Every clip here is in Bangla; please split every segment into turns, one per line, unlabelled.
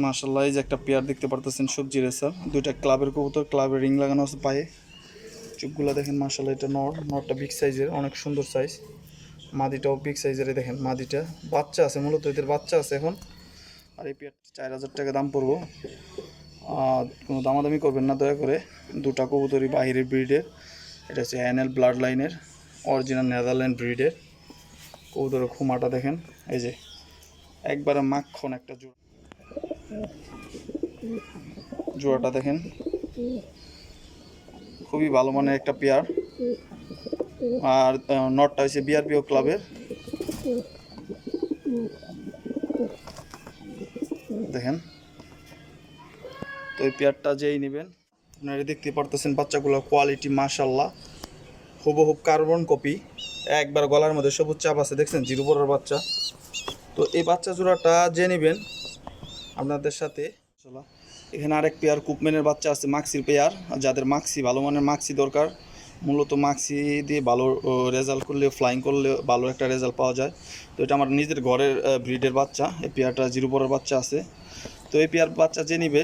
মাশাল্লাহ এই যে একটা পেয়ার দেখতে পারতেছেন, সবজি রেসার দুইটা ক্লাবের কবুতর, ক্লাবের রিং লাগানো আছে পায়ে। চুপগুলো দেখেন মাশাল্লাহ এটা নর, নরটা বিগ সাইজের অনেক সুন্দর সাইজ মাদিটাও বিগ সাইজের দেখেন, মাদিটা। বাচ্চা আছে, মূলত এদের বাচ্চা আছে এখন। আর এই পেয়ার চার হাজার টাকা দাম পড়ব। আর কোনো দামাদামি করবেন না, দয়া করে। দুটা কবুতরই বাইরের ব্রিডের। এটা হচ্ছে অ্যানেল ব্লাড লাইনের অরিজিনাল নেদারল্যান্ড ব্রিডের কবুতরের খুমাটা দেখেন, এই যে। একবারে মাখন একটা জোড়া। জোড়াটা দেখেন। খুবই ভালো মানের একটা পেয়ার। আর নটটা হয়েছে বিআরপিও ক্লাবের। দেখেন। তো এই পেয়ারটা যেই নেবেন, আপনারা দেখতে পারতেছেন বাচ্চাগুলো কোয়ালিটি মাশাল্লাহ হুবহুব কার্বন কপি একবার গলার মধ্যে সবুজ চাপ আছে, দেখছেন? জিরো বাচ্চা। তো এই বাচ্চা জোড়াটা যে নেবেন আপনাদের সাথে, চলো। এখানে আরেক পেয়ার কুপম্যানের বাচ্চা আছে মাক্সির পেয়ার যাদের মাক্সি ভালো মানের মাক্সি দরকার, মূলত মাক্সি দিয়ে ভালো রেজাল্ট করলে ফ্লাইং করলে ভালো একটা রেজাল্ট পাওয়া যায়। তো এটা আমার নিজের ঘরের ব্রিডের বাচ্চা। এই পেয়ারটা জিরো পরের বাচ্চা আছে। তো এই পেয়ার বাচ্চা যে নিবে,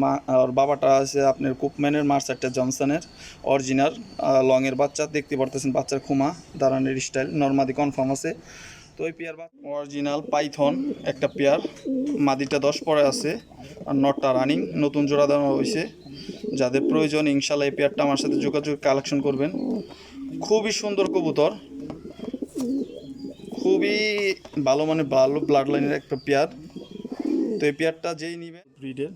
মা, আর বাবাটা আছে আপনার কুপম্যানের মার্স একটা জনসনের অরিজিনাল লংয়ের বাচ্চা। দেখতে পারতেছেন বাচ্চার খুমা দাঁড়ানোর স্টাইল নর্মাদি কনফার্ম আছে। তো ওই পেয়ার বা অরিজিনাল পাইথন একটা পেয়ার মাদিটা দশ পরে আছে আর নটটা রানিং নতুন জোড়া দেওয়া হয়েছে। যাদের প্রয়োজন ইনশাল্লাহ এই পেয়ারটা আমার সাথে যোগাযোগ কালেকশন করবেন। খুবই সুন্দর কবুতর। খুবই ভালো মানে ভালো ব্লাড লাইনের একটা পেয়ার। তো এই পেয়ারটা যেই নিবে ব্রিডের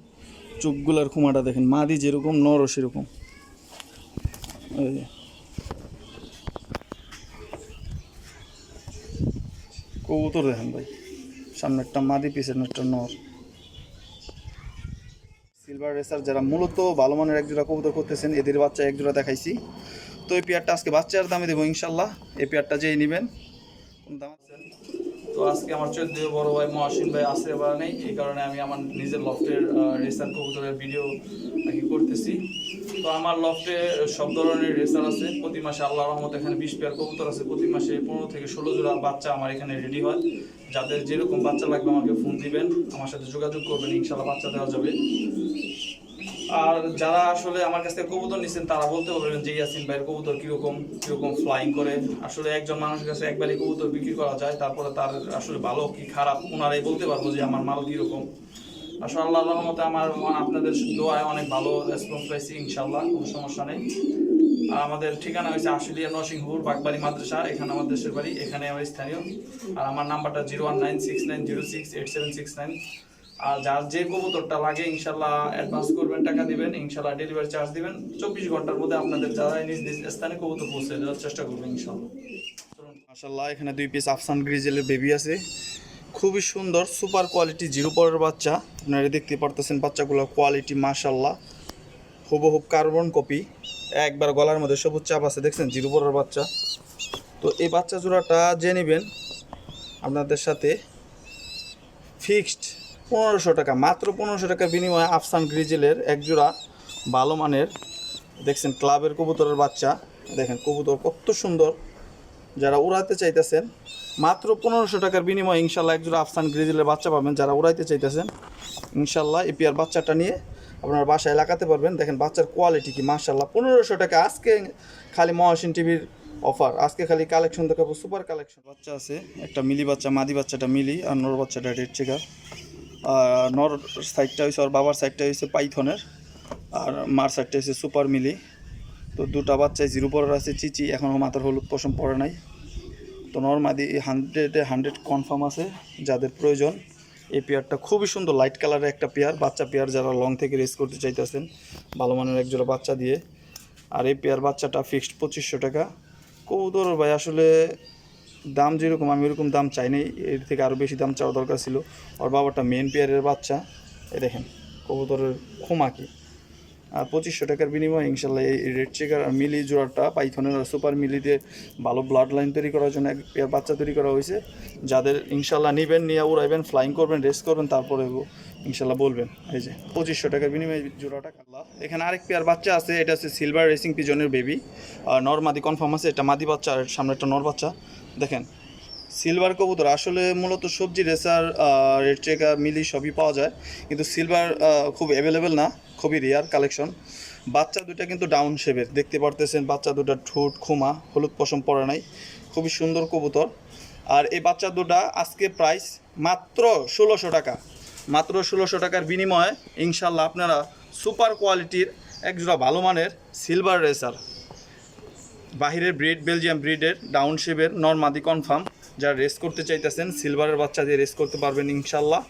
চোখগুলার খুমাটা দেখেন মাদি যেরকম নরও সেরকম এই যে। কবুতর দেখেন ভাই। সামনে একটা মাদি একটা নর। সিলভার রেসার যারা মূলত ভালো মানের এক জোড়া কবুতর করতেছেন এদের বাচ্চা এক জোড়া দেখাইছি। তো এই পেয়ারটা আজকে বাচ্চার দামে দেবো ইনশাল্লাহ। এই পেয়ারটা যেই নেবেন, কোন দাম? তো আজকে আমার চোদ্দ বড় ভাই, মহাসিন ভাই আসে বা নেই, এই কারণে আমি আমার নিজের লফটের রেসার কবুতরের ভিডিও আর করতেছি। তো আমার লফটে সব ধরনের রেসার আছে, প্রতি মাসে আল্লাহ রহমত এখানে বিশ পেয়ার কবুতর আছে, প্রতি মাসে পনেরো থেকে ষোলো জোড়া বাচ্চা আমার এখানে রেডি হয়। যাদের যেরকম বাচ্চা লাগবে আমাকে ফোন দিবেন, আমার সাথে যোগাযোগ করবেন, ইনশাল্লাহ বাচ্চা দেওয়া যাবে। আর যারা আসলে আমার কাছ থেকে কবুতর নিচ্ছেন তারা বলতে পারবেন যে ইয়াসিন ভাইয়ের কবুতর কীরকম কীরকম ফ্লাইং করে। আসলে একজন মানুষের কাছে একবারই কবুতর বিক্রি করা যায়, তারপরে তার আসলে ভালো কি খারাপ ওনারাই বলতে পারব যে আমার মাল কীরকম। আসলে আল্লাহ রহমতে আমার আপনাদের দোয়ায় অনেক ভালো রেসপন্স পাইছি ইনশাল্লাহ কোনো সমস্যা নেই। আর আমাদের ঠিকানা হয়েছে আশুলিয়া নরসিংহপুর, বাগবাড়ি মাদ্রাসা, এখানে আমার দেশের বাড়ি, এখানে আমার স্থানীয়। আর আমার নাম্বারটা zero one nine six nine zero six eight seven six nine. আর যার যে কবুতরটা লাগে ইনশাল্লাহ অ্যাডভান্স করবেন টাকা দিবেন, ইনশাল্লাহ ডেলিভারি চার্জ দিবেন। চব্বিশ ঘণ্টার মধ্যে আপনাদের যারা নিজ নিজ স্থানে কবুতর পৌঁছে দেওয়ার চেষ্টা করবেন ইনশাল্লাহ। মাশাল্লাহ এখানে দুই পিস আফসান গ্রিজেলের বেবি আছে। খুবই সুন্দর সুপার কোয়ালিটি জিরো পরের বাচ্চা। আপনারা দেখতে পারতেছেন বাচ্চাগুলোর কোয়ালিটি মাশাল্লাহ হুবহুব কার্বন কপি একবার গলার মধ্যে সবুজ চাপ আছে, দেখছেন? জিরো পরের বাচ্চা। তো এই বাচ্চা জোড়াটা যে নেবেন, আপনাদের সাথে ফিক্সড পনেরোশো টাকা, মাত্র পনেরোশো টাকা বিনিময়ে আফসান গ্রিজেলের এক জোড়া ভালো মানের, দেখছেন ক্লাবের কবুতরের বাচ্চা, দেখেন কবুতর কত সুন্দর। যারা উড়াতে চাইতেছেন, মাত্র পনেরোশো টাকার বিনিময়ে ইনশাল্লাহ একজোড়া আফসান গ্রিজেলের বাচ্চা পাবেন। যারা উড়াইতে চাইতেছেন, ইনশাল্লাহ এই পেয়ার বাচ্চাটা নিয়ে আপনার বাসায় লাগাতে পারবেন। দেখেন বাচ্চার কোয়ালিটি কি মার্শাল্লাহ পনেরোশো টাকা আজকে খালি মহাসিন টিভির অফার আজকে খালি কালেকশন দেখাবো সুপার কালেকশন বাচ্চা আছে, একটা মিলি বাচ্চা, মাদি বাচ্চাটা মিলি, আর নর বাচ্চাটা রেড চেকার নর সাইডটা হয়েছে আর বাবার সাইডটা হয়েছে পাইথনের, আর মার সাইডটা হয়েছে সুপার মিলি। তো দুটা বাচ্চায় জিরো পরের আছে, চিচি এখনও মাথার হলুদ পশম পড়ে নাই। তো নর্মাদি হান্ড্রেডে হান্ড্রেড কনফার্ম আছে, যাদের প্রয়োজন। এই পেয়ারটা খুবই সুন্দর লাইট কালারের একটা পেয়ার, বাচ্চা পেয়ার যারা লং থেকে রেস করতে চাইতেছেন, ভালো মানের একজোড়া বাচ্চা দিয়ে। আর এই পেয়ার বাচ্চাটা ফিক্সড পঁচিশশো টাকা। কবুতর ভাই, আসলে দাম যেরকম, আমি ওরকম দাম চাই নাই। এর থেকে আরও বেশি দাম চাওয়া দরকার ছিল। ওর বাবাটা মেন পেয়ারের বাচ্চা। এ দেখেন, কবুতরের খোমা কি। আর পঁচিশশো টাকার বিনিময়ে ইনশাল্লাহ এই রেড চেকার আর মিলি জোড়াটা পাইথনের আর সুপার মিলিতে ভালো ব্লাড লাইন তৈরি করার জন্য এক পেয়ার বাচ্চা তৈরি করা হয়েছে। যাদের ইনশাল্লাহ নিবেন, নিয়ে উড়াইবেন ফ্লাইং করবেন রেস করবেন, তারপরে ইনশাল্লাহ বলবেন। এই যে, পঁচিশশো টাকার বিনিময়ে জোড়াটা কাল্লা এখানে আরেক পেয়ার বাচ্চা আছে, এটা হচ্ছে সিলভার রেসিং পিজনের বেবি আর নর মাদি কনফার্ম আছে, এটা মাদি বাচ্চা, আর সামনে একটা নর বাচ্চা। দেখেন সিলভার কবুতর, আসলে মূলত সবজি রেসার রেড চেকার মিলি সবই পাওয়া যায়। কিন্তু সিলভার খুব অ্যাভেলেবেল না, খুবই রেয়ার কালেকশন বাচ্চা দুটা কিন্তু ডাউন শেপের দেখতে পারতেছেন, বাচ্চা দুটা ঠোঁট, খুমা, হলুদ পশম পরা নাই। খুবই সুন্দর কবুতর। আর এই বাচ্চা দুটা আজকে প্রাইস মাত্র ষোলোশো টাকা। মাত্র ষোলোশো টাকার বিনিময়ে, ইনশাল্লাহ আপনারা সুপার কোয়ালিটির একজোড়া ভালো মানের সিলভার রেসার বাহিরের ব্রিড বেলজিয়াম ব্রিডের ডাউন শেপের নর্মাদি কনফার্ম যারা রেস করতে চাইতেছেন সিলভারের বাচ্চা দিয়ে রেস করতে পারবেন ইনশাল্লাহ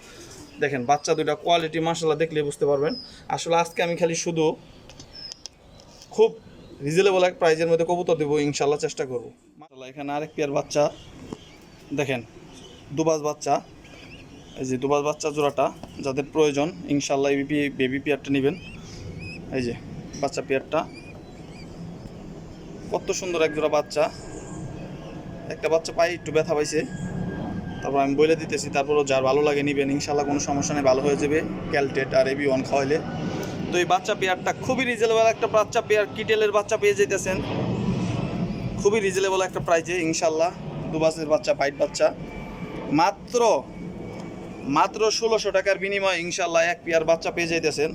দেখেন, বাচ্চা দুটা কোয়ালিটি মাসাল্লাহ দেখলে বুঝতে পারবেন। আসলে আজকে আমি খালি শুধু খুব রিজনেবল এক প্রাইজের মধ্যে কবুতর দেবো ইনশাল্লাহ চেষ্টা করব। মাসাল্লাহ এখানে আরেক পেয়ার বাচ্চা। দেখেন, দুবাজ বাচ্চা। এই যে দুবাজ বাচ্চা জোড়াটা, যাদের প্রয়োজন ইনশাল্লাহ এই বেবি পেয়ারটা নেবেন। এই যে, বাচ্চা পেয়ারটা কত সুন্দর এক জোড়া বাচ্চা। একটা বাচ্চা পাই একটু ব্যথা পাইছে। তারপর আমি বলে দিতেছি, তারপরও যার ভালো লাগে নিবেন ইনশাল্লাহ কোনো সমস্যা নেই, ভালো হয়ে যাবে ক্যালটেট আর এবি ওয়ান খাওয়াইলে। তো এই বাচ্চা পেয়ারটা খুবই রিজনেবল একটা বাচ্চা পেয়ার, কিটেলের বাচ্চা পেয়ে যেতেছেন খুবই রিজনেবল একটা প্রাইজে ইনশাল্লাহ দুবাসের বাচ্চা পাইট বাচ্চা। মাত্র মাত্র ষোলোশো টাকার বিনিময়ে ইনশাল্লাহ এক পেয়ার বাচ্চা পেয়ে যেতেছেন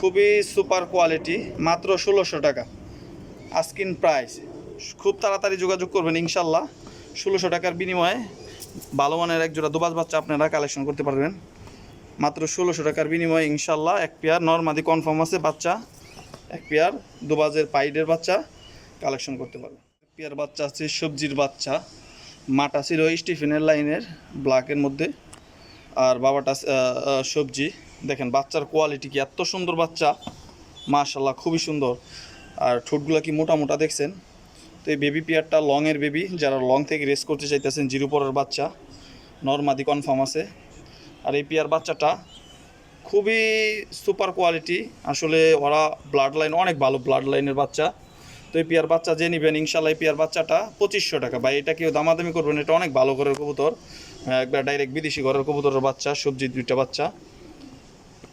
খুবই সুপার কোয়ালিটি মাত্র ষোলোশো টাকা। আস্কিন প্রাইস খুব তাড়াতাড়ি যোগাযোগ করবেন, ইনশাল্লাহ। ষোলোশো টাকার বিনিময়ে ভালো মানের এক জোড়া দুবাজ বাচ্চা আপনারা কালেকশন করতে পারবেন। মাত্র ষোলোশো টাকার বিনিময়ে ইনশাল্লাহ এক পেয়ার নর্মাদি কনফার্ম আছে বাচ্চা, এক পেয়ার দুবাজের পাইডের বাচ্চা কালেকশন করতে পারবেন। এক পেয়ার বাচ্চা আছে সবজির বাচ্চা মাটা ছিল স্টিফেনের লাইনের ব্ল্যাকের মধ্যে। আর বাবাটা সবজি। দেখেন বাচ্চার কোয়ালিটি কি, এত সুন্দর বাচ্চা। মাশাল্লাহ, খুবই সুন্দর। আর ঠোঁটগুলো কি মোটা মোটা দেখছেন? তো এই বেবি পেয়ারটা লংয়ের বেবি যারা লং থেকে রেস করতে চাইতেছেন জিরো পরের বাচ্চা নর্মাদি কনফার্ম আছে। আর এই পেয়ার বাচ্চাটা খুবই সুপার কোয়ালিটি আসলে ওরা ব্লাড লাইন অনেক ভালো ব্লাড লাইনের বাচ্চা। তো এই পেয়ার বাচ্চা যে নেবেন ইনশাল্লাহ এই পেয়ার বাচ্চাটা পঁচিশশো টাকা। বা এটা কেউ দামাদামি করবেন এটা অনেক ভালো ঘরের কবুতর। হ্যাঁ, একবার ডাইরেক্ট বিদেশি ঘরের কবুতরের বাচ্চা সবজি দুইটা বাচ্চা।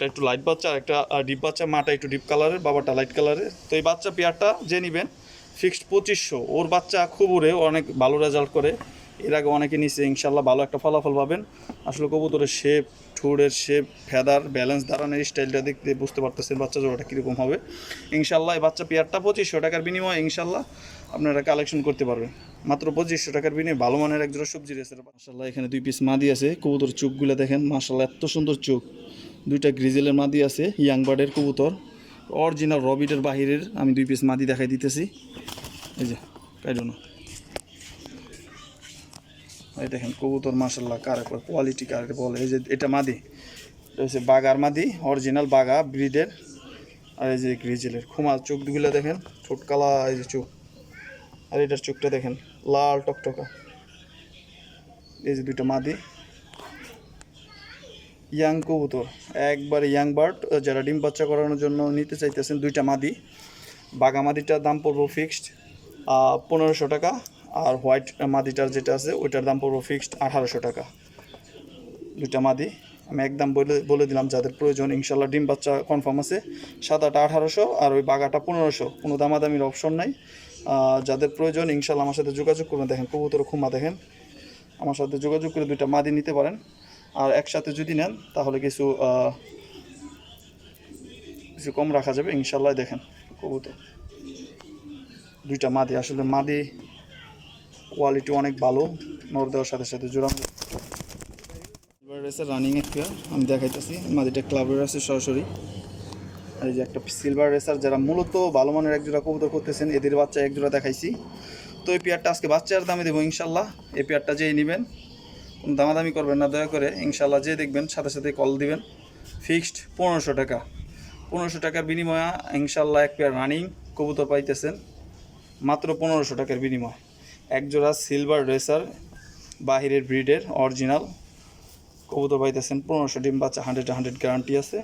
একটা একটু লাইট বাচ্চা আর একটা ডিপ বাচ্চা, মাটা একটু ডিপ কালারের বাবাটা লাইট কালারের তো এই বাচ্চা পেয়ারটা যে নেবেন ফিক্সড পঁচিশশো। ওর বাচ্চা খুব উড়ে অনেক ভালো রেজাল্ট করে। এর আগে অনেকে নিচে ইনশাল্লাহ ভালো একটা ফলাফল পাবেন। আসলে কবুতরের শেপ ঠুড়ের শেপ ফেদার ব্যালেন্স দাঁড়ানোর স্টাইলটা দেখতে বুঝতে পারতেছেন বাচ্চা জোড়াটা কীরকম হবে। ইনশাল্লাহ এই বাচ্চা পেয়ারটা পঁচিশশো টাকার বিনিময়ে ইনশাল্লাহ আপনারা কালেকশন করতে পারবেন। মাত্র পঁচিশশো টাকার বিনিময়ে ভালো মানের একজোড়া সবজি রেসের মাসাল্লাহ এখানে দুই পিস মাদি আছে। কবুতর চোখগুলো দেখেন মাসাল্লাহ এত সুন্দর চোখ। দুইটা গ্রিজেলের মাদি আছে, ইয়াং বার্ডের কবুতর। অরিজিনাল রবিটের বাহিরের আমি দুই পিস মাদি দেখাই দিতেছি। এই যে, কাইডো না। এই দেখেন, কবুতর মাসাল্লাহ কারে কয় কোয়ালিটি কারে বলে। এই যে, এটা মাদি। হচ্ছে বাগার মাদি অরিজিনাল বাগা ব্রিডের। আর এই যে গ্রিজেলের খুমা চোখগুলো দেখেন ঠোঁট কালা, এই যে চোখ। আর এটার চোখটা দেখেন, লাল টকটকা। এই যে দুইটা মাদি। ইয়াং কবুতর। একবার ইয়াং বার্ড যারা ডিম বাচ্চা করানোর জন্য নিতে চাইতেছেন দুইটা মাদি। বাগা মাদিটার দাম পড়ব ফিক্সড পনেরোশো টাকা, আর হোয়াইট মাদিটার যেটা আছে, ওইটার দাম পড়ব ফিক্সড আঠারোশো টাকা। দুইটা মাদি, আমি একদম বলে বলে দিলাম যাদের প্রয়োজন, ইনশাল্লাহ ডিম বাচ্চা কনফার্ম আছে। সাদাটা আঠারোশো, আর ওই বাগাটা পনেরোশো। কোনো দামাদামির অপশন নাই। যাদের প্রয়োজন, ইনশাল্লাহ আমার সাথে যোগাযোগ করবেন দেখেন, কবুতর খুমা দেখেন। আমার সাথে যোগাযোগ করে দুইটা মাদি নিতে পারেন। আর একসাথে যদি নেন, তাহলে কিছু কিছু কম রাখা যাবে। ইনশাল্লাহ দেখেন, কবুতর। দুইটা মাদি, আসলে মাদি কোয়ালিটি অনেক ভালো। নর দেওয়ার সাথে সাথে জোড়া রেসের রানিং একটা আমি দেখাইতেছি। মাদিটা ক্লাবের আছে, সরাসরি। এই যে একটা সিলভার রেসার যারা মূলত ভালো মানের এক জোড়া কবুতর করতেছেন, এদের বাচ্চা এক জোড়া দেখাইছি। তো এই পেয়ারটা আজকে বাচ্চার দামে দেবো ইনশাল্লাহ এই পেয়ারটা যেই নেবেন দামাদামি করবেন না, দয়া করে ইনশাল্লাহ যে দেখবেন, সাথে সাথে কল দিবেন। ফিক্সড পনেরোশো টাকা। পনেরোশো টাকার বিনিময়ে ইনশাল্লাহ এক পেয়ার রানিং কবুতর পাইতেছেন। মাত্র পনেরোশো টাকার বিনিময়। এক জোড়া সিলভার রেসার বাহিরের ব্রিডের অরিজিনাল কবুতর পাইতেছেন। পনেরোশো ডিম বাচ্চা হান্ড্রেড হান্ড্রেড গ্যারান্টি আছে।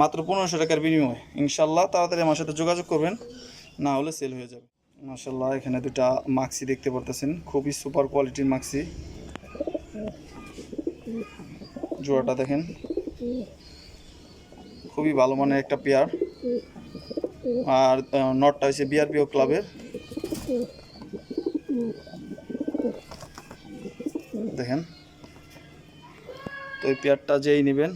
মাত্র পনেরোশো টাকার বিনিময় ইনশাল্লাহ তাড়াতাড়ি আমার সাথে যোগাযোগ করবেন, না হলে সেল হয়ে যাবে। মাশাল্লাহ এখানে দুটা মাক্সি দেখতে পারতেছেন। খুবই সুপার কোয়ালিটির মাক্সি জোড়াটা দেখেন। খুবই ভালো মানের একটা পেয়ার আর নটটা হচ্ছে বিআরপিও ক্লাবের দেখেন। তো এই পেয়ারটা যেই নেবেন,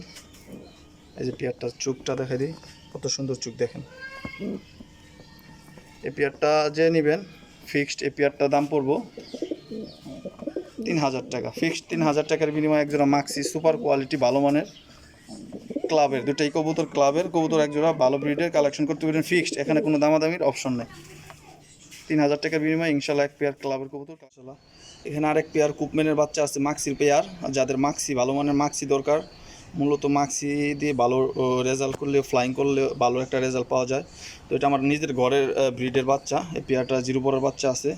এই যে পেয়ারটার চোখটা দেখা দিই, কত সুন্দর চোখ দেখেন। এই পেয়ারটা যে নেবেন ফিক্সড এই পেয়ারটার দাম পড়ব তিন হাজার টাকা। ফিক্সড তিন হাজার টাকার বিনিময়ে একজোড়া মাক্সি সুপার কোয়ালিটি ভালো মানের ক্লাবের, দুটাই কবুতর ক্লাবের, কবুতর একজোড়া ভালো ব্রিডের কালেকশন করতে পারেন ফিক্সড এখানে কোনো দামাদামির অপশন নেই। তিন হাজার টাকার বিনিময়ে ইনশাল্লাহ এক পেয়ার ক্লাবের কবুতর ইনশাল্লাহ এখানে আরেক পেয়ার কুপমেনের বাচ্চা আছে মাক্সির পেয়ার যাদের মাক্সি ভালো মানের মাক্সি দরকার। মূলত মাক্সি দিয়ে ভালো রেজাল্ট করলে ফ্লাইং করলে ভালো একটা রেজাল্ট পাওয়া যায়। তো এটা আমার নিজের ঘরের ব্রিডের বাচ্চা, এই পেয়ারটা জিরো পরের বাচ্চা আছে।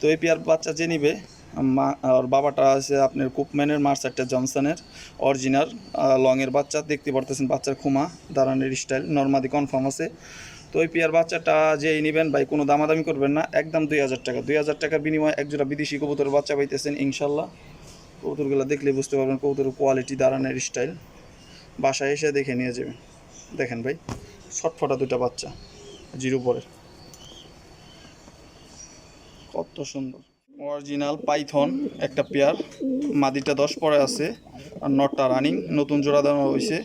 তো এই পেয়ার বাচ্চা যে নিবে মা আর বাবাটা আছে আপনার কুপম্যানের মার্সারটা জনসনের, অরিজিনাল লংয়ের বাচ্চা। দেখতে পারতেছেন বাচ্চার খুমা, দাঁড়ানোর স্টাইল নর্মাদি কনফার্ম আছে। তো ওই পেয়ার বাচ্চাটা যেই নেবেন ভাই, কোনো দামাদামি করবেন না। একদম দুই হাজার টাকা। দুই হাজার টাকার বিনিময়ে একজোড়া বিদেশি কবুতরের বাচ্চা পাইতেছেন, ইনশাল্লাহ। কবুতরগুলো দেখলে বুঝতে পারবেন কবুতরের কোয়ালিটি দাঁড়ানোর স্টাইল বাসায় এসে দেখে নিয়ে যাবেন। দেখেন ভাই ছটফটা দুটা বাচ্চা, জিরো পরের কত সুন্দর। অরিজিনাল পাইথন একটা পেয়ার মাদিটা দশ পরে আছে, আর নটটা রানিং নতুন জোড়া দেওয়া হয়েছে।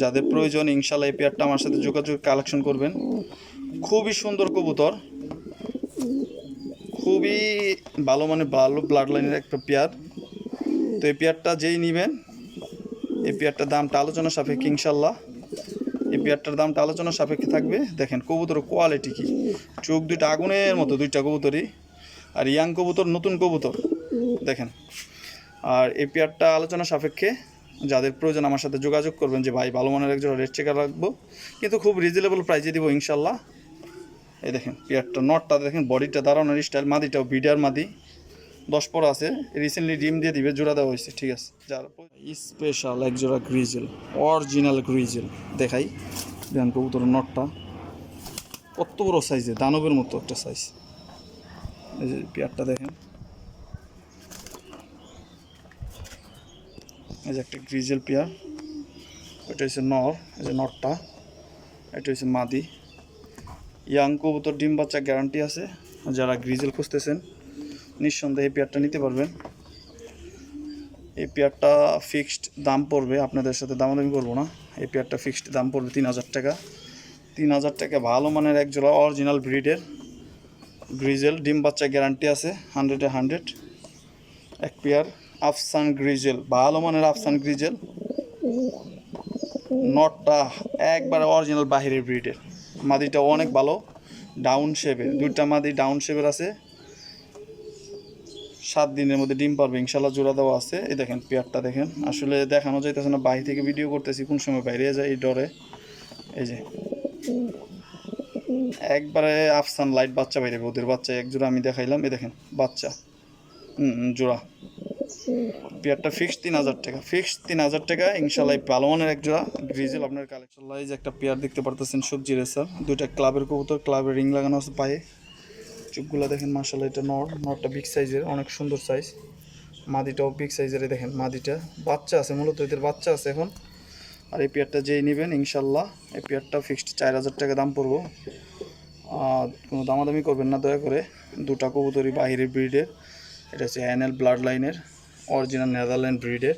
যাদের প্রয়োজন, ইনশাল্লাহ এই পেয়ারটা আমার সাথে যোগাযোগ কালেকশন করবেন। খুবই সুন্দর কবুতর। খুবই ভালো মানে ভালো ব্লাড লাইনের একটা পেয়ার তো এই পেয়ারটা যেই নেবেন, এই পেয়ারটার দামটা আলোচনা সাপেক্ষে, ইনশাল্লাহ। এই পেয়ারটার দামটা আলোচনা সাপেক্ষে থাকবে। দেখেন কবুতরের কোয়ালিটি কি। চোখ দুইটা আগুনের মতো, দুইটা কবুতরই। আর ইয়াং কবুতর, নতুন কবুতর। দেখেন। আর এই পেয়ারটা আলোচনা সাপেক্ষে যাদের প্রয়োজন আমার সাথে যোগাযোগ করবেন যে, ভাই, ভালো মানের একজন রেট চেকার রাখব। কিন্তু খুব রিজনেবল প্রাইসে দিব ইনশাল্লাহ। এই দেখেন, পেয়ারটা নটটা দেখেন, বডিটা দাঁড়ানোর স্টাইল মাদিটাও বিডার মাদি। দশ পর আছে রিসেন্টলি ডিম দিয়ে দিবে, জোড়া দেওয়া হয়েছে, ঠিক আছে। যার স্পেশাল এক জোড়া গ্রিজেল অরিজিনাল গ্রিজেল দেখাই দেখেন কবুতর নটটা। কত বড় সাইজে দানবের মতো একটা সাইজ এই যে পেয়ারটা দেখেন। এই যে একটা গ্রিজেল পেয়ার, এটা হচ্ছে নর, এই যে নরটা, এটা হচ্ছে মাদি। ইয়াং কবুতর, ডিম বাচ্চা গ্যারান্টি আছে, যারা গ্রিজেল খুঁজতেছেন, নিঃসন্দেহে পেয়ারটা নিতে পারবেন। এই পেয়ারটা ফিক্সড দাম পড়বে, আপনাদের সাথে দামাদামি করব না। এই পেয়ারটা ফিক্সড দাম পড়বে তিন হাজার টাকা। তিন হাজার টাকা ভালো মানের এক জোড়া অরিজিনাল ব্রিডের গ্রিজেল, ডিম বাচ্চা গ্যারান্টি আছে হান্ড্রেডে হান্ড্রেড এক পেয়ার আফসান গ্রিজেল, ভালো মানের আফসান গ্রিজেল। নটটা একবারে অরিজিনাল বাহিরের ব্রিডের। মাদিটা অনেক ভালো ডাউন শেপের দুইটা মাদি ডাউন শেপের আছে। সাত দিনের মধ্যে ডিম পারবে, ইনশাল্লাহ জোড়া দেওয়া আছে। এই দেখেন পেয়ারটা দেখেন। আসলে দেখানো যাইতেছে না বাইরে থেকে ভিডিও করতেছি, কোন সময় বাইরে যায় এই ডরে। এই যে। একবারে আফসান লাইট বাচ্চা বাইরে ওদের বাচ্চা, এক জোড়া আমি দেখাইলাম, এই দেখেন, বাচ্চা। জোড়া। পেয়ারটা ফিক্সড তিন হাজার টাকা ফিক্সড তিন হাজার টাকা ইনশাল্লাহ মানের এক জোড়া গ্রিজেল আপনার কালেকশন লাইজ একটা পেয়ার দেখতে পারতেছেন, সবজি রেসার, দুইটা ক্লাবের কবুতর ক্লাবের রিং লাগানো আছে পায়ে। চুপগুলো দেখেন মার্শাল্লাহ এটা নর, নরটা বিগ সাইজের অনেক সুন্দর সাইজ মাদিটাও বিগ সাইজের দেখেন, মাদিটা। বাচ্চা আছে, মূলত এদের বাচ্চা আছে এখন। আর এই পেয়ারটা যেই নেবেন, ইনশাল্লাহ এই পেয়ারটা ফিক্সড চার হাজার টাকা দাম পড়ব। কোনো দামাদামি করবেন না, দয়া করে। দুটা কবুতরই বাইরের ব্রিডের এটা হচ্ছে অ্যানেল ব্লাড লাইনের অরিজিনাল নেদারল্যান্ড ব্রিডের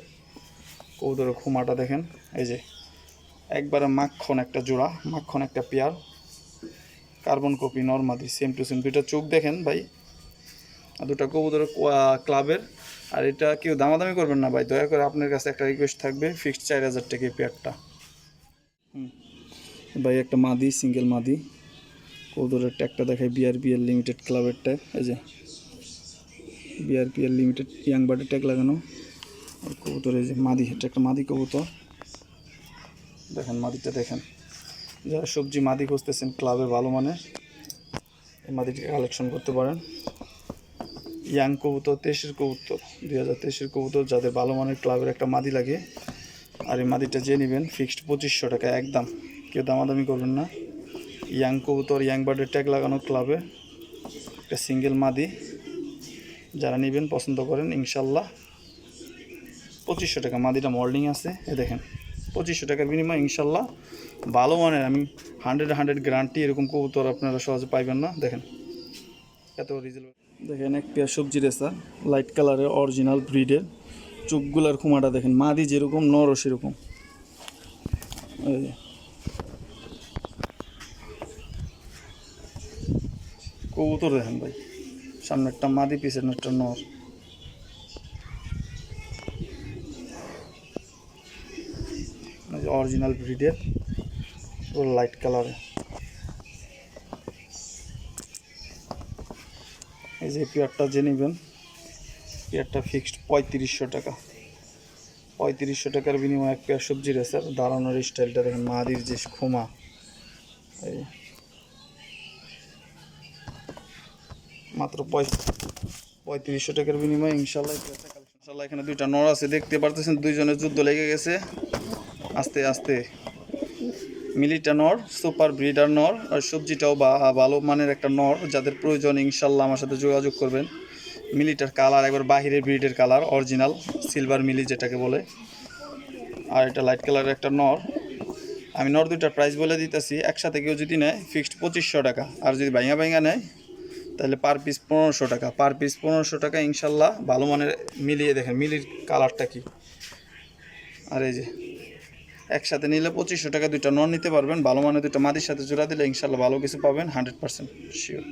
কবুতরের খুমাটা দেখেন, এই যে একবারে মাখন একটা জোড়া, মাখন একটা পেয়ার। কার্বন কপি নর্মাদি সেম টু সেম দুইটা চোখ দেখেন ভাই। আর দুটা কবুতরের ক্লাবের আর এটা কেউ দামাদামি করবেন না ভাই, দয়া করে আপনার কাছে একটা রিকোয়েস্ট থাকবে ফিক্সড চার হাজার টাকা এই পেয়ারটা হুম। ভাই, একটা মাদি সিঙ্গেল মাদি। কবুতরের ট্যাগটা দেখায় বিআরপিএল লিমিটেড ক্লাবের ট্যাগ এই যে। বিআরপিএল লিমিটেড ইয়াং বার্ডের ট্যাগ লাগানো। আর এই যে মাদি, এটা একটা মাদি কবুতর। দেখেন, মাদিটা দেখেন। যারা সবজি মাদি খুঁজতেছেন ক্লাবে ভালো মানের, এই মাদিটিকে কালেকশন করতে পারেন। ইয়াং কবুতর, তেইশের কবুতর, দুই হাজার তেইশের কবুতর, যাদের ভালো মানের ক্লাবের একটা মাদি লাগে। আর এই মাদিটা যে নেবেন ফিক্সড পঁচিশশো টাকা একদম। কেউ দামাদামি করবেন না। ইয়াং কবুতর, ইয়াং বার্ডের ট্যাগ লাগানো ক্লাবে একটা সিঙ্গেল মাদি। যারা নেবেন, পছন্দ করেন, ইনশাল্লাহ পঁচিশশো টাকা মাদিটা মল্ডিং আছে। এ দেখেন, পঁচিশশো টাকার বিনিময়ে ইনশাল্লাহ ভালো মানের, আমি হান্ড্রেড হান্ড্রেড গ্যারান্টি এরকম কবুতর আপনারা সহজে পাইবেন না। দেখেন, এত রিজেল দেখেন এক পেয়ার সবজি রেসা লাইট কালারের অরিজিনাল ব্রিডের চোখগুলার খুমাটা দেখেন, মাদি যেরকম নরও সেরকম। কবুতর দেখেন ভাই, সামনে একটা মাদি পিছনে একটা নর। অরিজিনাল ব্রিডের লাইট কালারে এই যে পেয়ারটা যে নেবেন, পেয়ারটা ফিক্সড পঁয়ত্রিশশো টাকা। পঁয়ত্রিশশো টাকার বিনিময়ে এক পেয়ার সবজি রেসার দাঁড়ানোর স্টাইলটা দেখেন, মাদির যে খোমা। এই মাত্র পঁয়- পঁয়ত্রিশশো টাকার বিনিময়ে ইনশাল্লাহ ইনশাল্লাহ এখানে দুইটা নর আছে, দেখতে পারতেছেন, দুইজনের যুদ্ধ লেগে গেছে। আস্তে আস্তে। মিলিটা নর সুপার ব্রিডার নর আর সবজিটাও বা, ভালো মানের একটা নর যাদের প্রয়োজন, ইনশাল্লাহ আমার সাথে যোগাযোগ করবেন। মিলিটার কালার একবার বাহিরের ব্রিডের কালার, অরিজিনাল, সিলভার মিলি যেটাকে বলে। আর এটা লাইট কালারের একটা নর। আমি নর দুইটার প্রাইস বলে দিতেছি, একসাথে কেউ যদি নেয় ফিক্সড পঁচিশশো টাকা। আর যদি ভাইঙা ভাইঙা নেয়, তাহলে পার পিস পনেরোশো টাকা। পার পিস পনেরোশো টাকা, ইনশাল্লাহ ভালো মানের মিলিয়ে দেখেন, মিলির কালারটা কি। আর এই যে একসাথে নিলে পঁচিশশো টাকা দুইটা নন নিতে পারবেন। ভালো মানে দুটো মাদির সাথে জোড়া দিলে ইনশাল্লাহ ভালো কিছু পাবেন হান্ড্রেড পার্সেন্ট শিওর